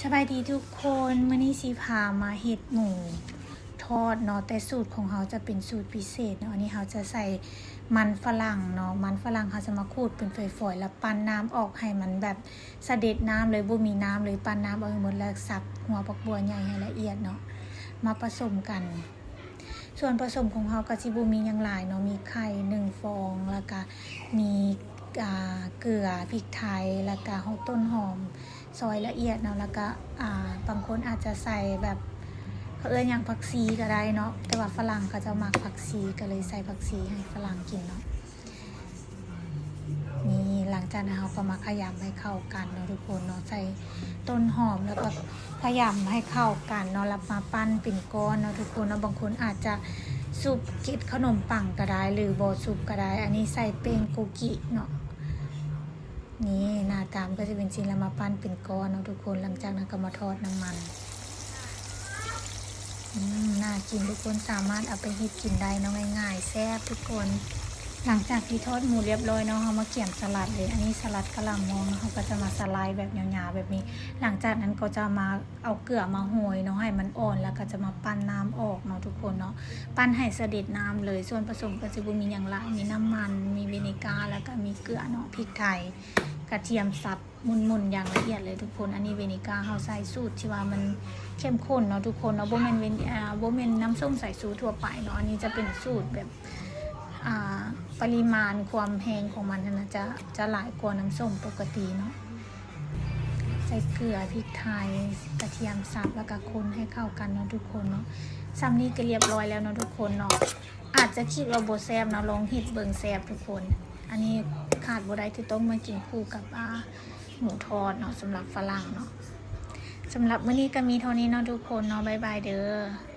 สบายดีทุกคนมื่อนี้สีพามาเห็ดหมูทอดเนาะแต่สูตรของเขาจะเป็นสูตรพิเศษเนาะอันนี้เขาจะใส่มันฝรั่งเนาะมันฝรั่งเขาจะมาขูดเป็นฝอยๆแล้วปั้นน้ำออกให้มันแบบเสด็จน้ำเลยบ่มีน้ำเลยปั้นน้ำออกให้หมดแล้วสับหัวปักบัวใหญ่ให้ละเอียดเนาะมาผสมกัน ส่วนผสมของเขาก็จิบูมีอย่างหลายเนาะมีไข่หนึ่งฟองแล้วก็มีเกลือพริกไทยแล้วก็หอต้นหอม ซอยละเอียดเนาะแล้วก็อ่าบางคนอาจจะใส่แบบเขาเอื้อนอย่างผักชีก็ได้เนาะแต่ว่าฝรั่งเขาจะมักผักชีก็เลยใส่ผักชีให้ฝรั่งกินเนาะนี่หลังจากนั้นเราก็มาขยำให้เข้ากันเนาะทุกคนเนาะใส่ต้นหอมแล้วก็ขยำให้เข้ากันเนาะแล้วมาปั้นเป็นก้อนเนาะทุกคนเนาะบางคนอาจจะซุปกิดขนมปังก็ได้หรือโบซุปก็ได้ อันนี้ใส่เป็นโกกิเนาะ นี่หน้าตามก็จะเป็นชิ้นแล้วมาปั้นเป็นก้อนเนาะทุกคนหลังจากนั้นก็มาทอดน้ำมันอืมน่ากินทุกคนสามารถเอาไปเฮ็ดกินได้เนาะง่ายๆแซ่บทุกคน หลังจากที่ทอดหมูเรียบร้อยเนาะเรามาเกี่ยมสลัดเลย อันนี้สลัดกระหล่ำมองเนาะเขาก็จะมาสไลด์แบบยาวๆแบบนี้ หลังจากนั้นก็จะมาเอาเกลือมาโหยเนาะให้มันอ่อนแล้วก็จะมาปั้นน้ำออกเนาะทุกคนเนาะปั้นให้เสด็จน้ำเลยส่วนผสมก็จะมีอย่างไรมีน้ำมัน มีวินิก้าแล้วก็มีเกลือเนาะพริกไทยกระเทียมสับมุนๆอย่างละเอียดเลยทุกคนอันนี้เวนิก้าเฮาใส่สูตรที่ว่ามันเข้มข้นเนาะทุกคนเนาะบ่แม่นเวนอ่าบ่แม่นน้ำส้มสายชูทั่วไปเนาะอันนี้จะเป็นสูตรแบบ ปริมาณความแห้งของมันนะจะจะหลายกว่าน้ำส้มปกติเนาะใส่เกลือพริกไทยกระเทียมสับแล้วก็คนให้เข้ากันเนาะทุกคนเนาะซ้ำนี้ก็เรียบร้อยแล้วเนาะทุกคนเนาะอาจจะคิดว่าบแซบเนาะลองเฮ็ดเบิงแซบทุกคน อันนี้ขาดบได้ที่ต้องมากินคู่กับอาหมูทอดเนาะสำหรับฝรั่งเนาะสำหรับมื้อนี้ก็มีเท่านี้เนาะทุกคนเนาะบ๊ายบายเด้อ